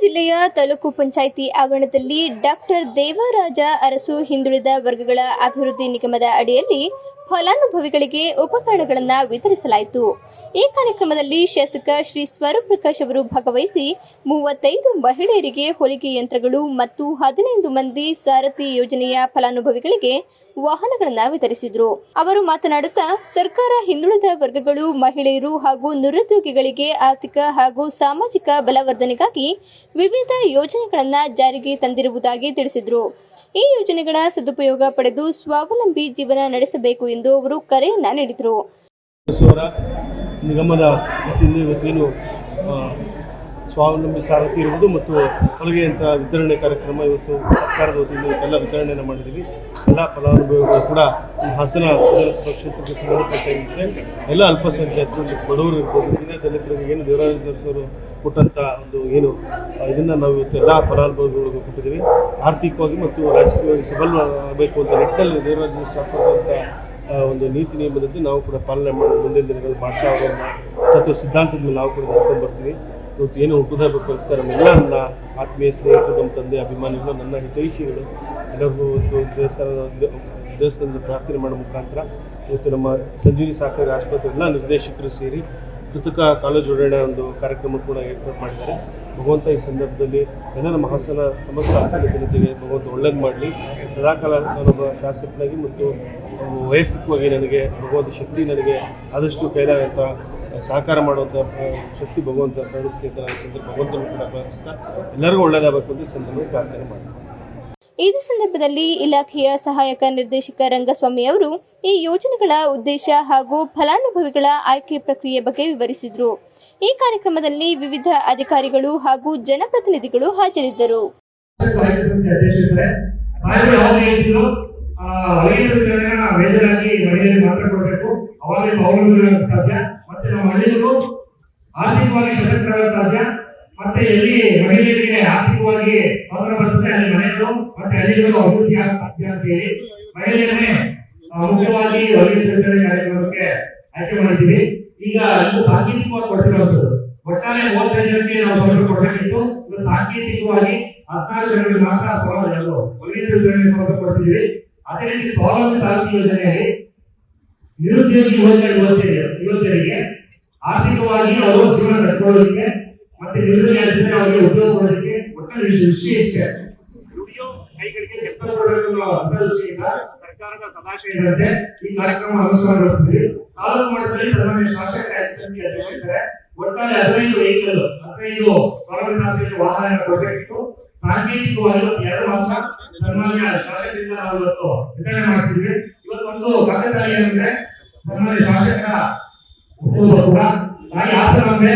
ಜಿಲ್ಲೆಯ ತಾಲೂಕು ಪಂಚಾಯಿತಿ ಆವರಣದಲ್ಲಿ ಡಾಕ್ಟರ್ ದೇವರಾಜ ಅರಸು ಹಿಂದುಳಿದ ವರ್ಗಗಳ ಅಭಿವೃದ್ಧಿ ನಿಗಮದ ಅಡಿಯಲ್ಲಿ ಫಲಾನುಭವಿಗಳಿಗೆ ಉಪಕರಣಗಳನ್ನು ವಿತರಿಸಲಾಯಿತು. ಈ ಕಾರ್ಯಕ್ರಮದಲ್ಲಿ ಶಾಸಕ ಶ್ರೀ ಸ್ವರೂಪ್ ಪ್ರಕಾಶ್ ಅವರು ಭಾಗವಹಿಸಿ ಮೂವತ್ತೈದು ಮಹಿಳೆಯರಿಗೆ ಹೊಲಿಗೆ ಯಂತ್ರಗಳು ಮತ್ತು ಹದಿನೈದು ಮಂದಿ ಸಾರಥಿ ಯೋಜನೆಯ ಫಲಾನುಭವಿಗಳಿಗೆ ವಾಹನಗಳನ್ನು ವಿತರಿಸಿದರು. ಅವರು ಮಾತನಾಡುತ್ತಾ, ಸರ್ಕಾರ ಹಿಂದುಳಿದ ವರ್ಗಗಳು ಮಹಿಳೆಯರು ಹಾಗೂ ನಿರುದ್ಯೋಗಿಗಳಿಗೆ ಆರ್ಥಿಕ ಹಾಗೂ ಸಾಮಾಜಿಕ ಬಲವರ್ಧನೆಗಾಗಿ ವಿವಿಧ ಯೋಜನೆಗಳನ್ನು ಜಾರಿಗೆ ತಂದಿರುವುದಾಗಿ ತಿಳಿಸಿದರು. ಈ ಯೋಜನೆಗಳ ಸದುಪಯೋಗ ಪಡೆದು ಸ್ವಾವಲಂಬಿ ಜೀವನ ನಡೆಸಬೇಕು ಎಂದು ಅವರು ಕರೆಯನ್ನ ನೀಡಿದರು ನಿಗಮದ ಇವತ್ತೇನು ಸ್ವಾವಲಂಬಿ ಸಾರಥಿ ಇರುವುದು ಮತ್ತು ಹೊಲಿಗೆ ಯಂತ್ರ ವಿತರಣೆ ಕಾರ್ಯಕ್ರಮ ಇವತ್ತು ಸರ್ಕಾರದ ವತಿಯಿಂದ ಇವತ್ತೆಲ್ಲ ವಿತರಣೆಯನ್ನು ಮಾಡಿದ್ದೀವಿ. ಎಲ್ಲ ಫಲಾನುಭವಿಗಳು ಕೂಡ ಹಾಸನ ವಿಧಾನಸಭಾ ಕ್ಷೇತ್ರಕ್ಕೆ ಸಂಬಂಧಪಟ್ಟಂತೆ ಎಲ್ಲ ಅಲ್ಪಸಂಖ್ಯಾತರು, ಬಡವರು ಇರ್ಬೋದು ದಿನ ದಲಿತರಿಗೆ ಏನು ದೇವರಾಜ ಅವರು ಕೊಟ್ಟಂಥ ಒಂದು ಏನು ಇದನ್ನು ನಾವು ಇವತ್ತು ಎಲ್ಲ ಫಲಾನುಭವಿಗಳಿಗೂ ಕೊಟ್ಟಿದ್ದೀವಿ. ಆರ್ಥಿಕವಾಗಿ ಮತ್ತು ರಾಜಕೀಯವಾಗಿ ಸಬಲವಾಗಬೇಕು ಅಂತ ನಿಟ್ಟಿನಲ್ಲಿ ದೇವರಾಜ ಸಾಕುವಂಥ ಒಂದು ನೀತಿ ನಿಯಮದಂತೆ ನಾವು ಕೂಡ ಪಾಲನೆ ಮಾಡಿ ಮುಂದಿನ ದಿನಗಳಲ್ಲಿ ಮಾಡ್ತಾ ತತ್ವ ಸಿದ್ಧಾಂತದ ಮೇಲೆ ನಾವು ಕೂಡ ನೋಡ್ಕೊಂಡು ಬರ್ತೀವಿ. ಇವತ್ತು ಏನು ಹುಟ್ಟುದಾಗಬೇಕು ಅಂತ ನಮ್ಮೆಲ್ಲ ನನ್ನ ಆತ್ಮೀಯ ಸ್ನೇಹಿತರು, ನಮ್ಮ ತಂದೆ ಅಭಿಮಾನಿಗಳು, ನನ್ನ ಹಿತೈಷಿಗಳು, ಎಲ್ಲರಿಗೂ ಒಂದು ದೇವಸ್ಥಾನದ ದೇವಸ್ಥಾನದ ಪ್ರಾರ್ಥನೆ ಮಾಡೋ ಮುಖಾಂತರ ಇವತ್ತು ನಮ್ಮ ಸಂಜೀವಿ ಸಹಕಾರಿ ಆಸ್ಪತ್ರೆ ಎಲ್ಲ ನಿರ್ದೇಶಕರು ಸೇರಿ ಕೃತಕ ಕಾಲೇಜು ಜೋಡಣೆ ಒಂದು ಕಾರ್ಯಕ್ರಮ ಕೂಡ ಏರ್ಪಾಡು ಮಾಡಿದ್ದಾರೆ. ಭಗವಂತ ಈ ಸಂದರ್ಭದಲ್ಲಿ ಎಲ್ಲ ನಮ್ಮ ಸಮಸ್ತ ಹಾಸನ ಜನತೆಗೆ ಭಗವಂತ ಒಳ್ಳೇದು ಮಾಡಲಿ. ಸದಾಕಾಲ ನಾನೊಬ್ಬ ಶಾಸಕನಾಗಿ ಮತ್ತು ವೈಯಕ್ತಿಕವಾಗಿ ನನಗೆ ಭಗವಂತ ಶಕ್ತಿ ನನಗೆ ಆದಷ್ಟು ಕೈಲಾಗಂತ ಸಹಕಾರ ಮಾಡುವಂಥ ಶಕ್ತಿ ಭಗವಂತ ಅಂತ ಸಂದರ್ಭ ಭಗವಂತನ ಕೂಡ ಪ್ರಾರ್ಥಿಸ್ತಾ ಎಲ್ಲರಿಗೂ ಒಳ್ಳೆಯದಾಗಬೇಕು ಅಂತ ಈ ಸಂದರ್ಭ ಪ್ರಾರ್ಥನೆ ಮಾಡ್ತೀನಿ ಇದೇ ಸಂದರ್ಭದಲ್ಲಿ ಇಲಾಖೆಯ ಸಹಾಯಕ ನಿರ್ದೇಶಕ ರಂಗಸ್ವಾಮಿ ಅವರು ಈ ಯೋಜನೆಗಳ ಉದ್ದೇಶ ಹಾಗೂ ಫಲಾನುಭವಿಗಳ ಆಯ್ಕೆ ಪ್ರಕ್ರಿಯೆ ಬಗ್ಗೆ ವಿವರಿಸಿದರು. ಈ ಕಾರ್ಯಕ್ರಮದಲ್ಲಿ ವಿವಿಧ ಅಧಿಕಾರಿಗಳು ಹಾಗೂ ಜನಪ್ರತಿನಿಧಿಗಳು ಹಾಜರಿದ್ದರು. ಆ ವೈದ್ಯರ ವಿತರಣೆನ ವೇದರಾಗಿ ಮಹಿಳೆಯರಿಗೆ ಮಾತ್ರ ಕೊಡಬೇಕು. ಅವಾಗ ಸ್ವಾವಲಂಬಿಗಳಾಗಕ್ಕೆ ಸಾಧ್ಯ. ಮತ್ತೆ ನಮ್ಮ ಮಹಿಳೆಯರು ಆರ್ಥಿಕವಾಗಿ ಸಶಕ್ತರಾಗ ಸಾಧ್ಯ. ಮತ್ತೆ ಎಲ್ಲಿ ಮಹಿಳೆಯರಿಗೆ ಆರ್ಥಿಕವಾಗಿ ತೊಂದರೆ ಬರ್ತದೆ, ಅಲ್ಲಿ ಮನೆಯವರು ಮತ್ತೆ ಹಳ್ಳಿಗಳು ಅಭಿವೃದ್ಧಿ ಆಗ ಸಾಧ್ಯ ಅಂತ ಹೇಳಿ ಮಹಿಳೆಯರನ್ನೇ ಮುಖ್ಯವಾಗಿ ವೈದ್ಯ ವಿತರಣೆ ಕಾರ್ಯಕ್ರಮಕ್ಕೆ ಆಯ್ಕೆ ಮಾಡಿದ್ದೀವಿ. ಈಗ ಇದು ಸಾಂಕೇತಿಕವಾಗಿ ಕೊಟ್ಟಿರುವಂತದ್ದು ಒಟ್ಟಾರೆ ಮೂವತ್ತೈದು ಜನಕ್ಕೆ ನಾವು ಸೌಲಭ್ಯ ಕೊಡಬೇಕಿತ್ತು. ಸಾಂಕೇತಿಕವಾಗಿ ಹದಿನಾರು ಜನರಿಗೆ ಮಾತ್ರ ಸೌಲಭ್ಯ ಸೌಲಭ್ಯ ಕೊಡ್ತಿದ್ದೀವಿ. ಅದೇ ರೀತಿ ಸ್ವಾವಲಂಬಿ ಸಾರಥಿ ಯೋಜನೆಯಲ್ಲಿ ನಿರುದ್ಯೋಗಿ ಯುವಕ ಯುವತಿಯರಿಗೆ ಆರ್ಥಿಕವಾಗಿ ಅವರು ಜೀವನ ಕಟ್ಕೊಳ್ಳೋದಕ್ಕೆ ಮತ್ತೆ ನಿರುದ್ಯೋಗಿ ಆಗಿದ್ರೆ ಅವರಿಗೆ ಉದ್ಯೋಗ ಕೊಡೋದಕ್ಕೆ ಒಟ್ಟಾರೆ ವಿಶೇಷ ಕೈಗಳಿಗೆ ಕೆಲಸ ಕೊಡಬೇಕು ಅನ್ನೋ ಸರ್ಕಾರದ ಸರ್ಕಾರದ ಸದಾಶಯದಂತೆ ಈ ಕಾರ್ಯಕ್ರಮ ಅನುಷ್ಠಾನಗೊಳ್ಳುತ್ತಿದೆ. ತಾಲೂಕು ಮಟ್ಟದಲ್ಲಿ ಸನ್ಮಾನ್ಯ ಶಾಸಕ ಅಧ್ಯಕ್ಷರಿದ್ದಾರೆ. ಒಟ್ಟಾರೆ ಹದಿನೈದು ವೆಹಿಕಲ್, ಹದಿನೈದು ವಾಹನ ಕೊಡಬೇಕಿತ್ತು. ಸಾಂಕೇತಿಕವಾಗಿ ಎರಡು ಮಾತ್ರ ಸನ್ಮಾನ್ಯ ಶಾಸಕರಿಂದ ನಾವು ಇವತ್ತು ವಿತರಣೆ ಮಾಡ್ತಿದ್ವಿ. ಇವತ್ತೊಂದು ಕಾಕತಾಳಿ ಏನಂದ್ರೆ ಸನ್ಮಾನ್ಯ ಶಾಸಕ ಹುಟ್ಟುಹಬ್ಬ ಕೂಡ ತಾಯಿ ಹಾಸನಾಂಬೆ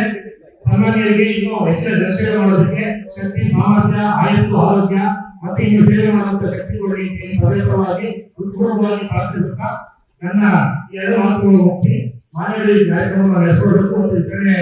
ಸನ್ಮಾನ್ಯರಿಗೆ ಇನ್ನೂ ಹೆಚ್ಚಿನ ಜನಸೇವೆ ಮಾಡೋದಕ್ಕೆ ಶಕ್ತಿ, ಸಾಮರ್ಥ್ಯ, ಆಯಸ್ಸು, ಆರೋಗ್ಯ ಮತ್ತೆ ಇನ್ನು ಸೇವೆ ಮಾಡುವಂತ ಶಕ್ತಿ ಕೊಡಲಿ ಅಂತ ಹೇಳಿ ಸವಿನಯವಾಗಿ ಹೃತ್ಪೂರ್ವಕವಾಗಿ ಪ್ರಾರ್ಥಿಸುತ್ತಾ ನನ್ನ ಎರಡು ಮಾತುಗಳನ್ನು ಮುಗಿಸಿ ಮಾನ್ಯರಲ್ಲಿ ಕಾರ್ಯಕ್ರಮವನ್ನು ನಡೆಸಿಕೊಡಬೇಕು ಮತ್ತು ವಿತರಣೆ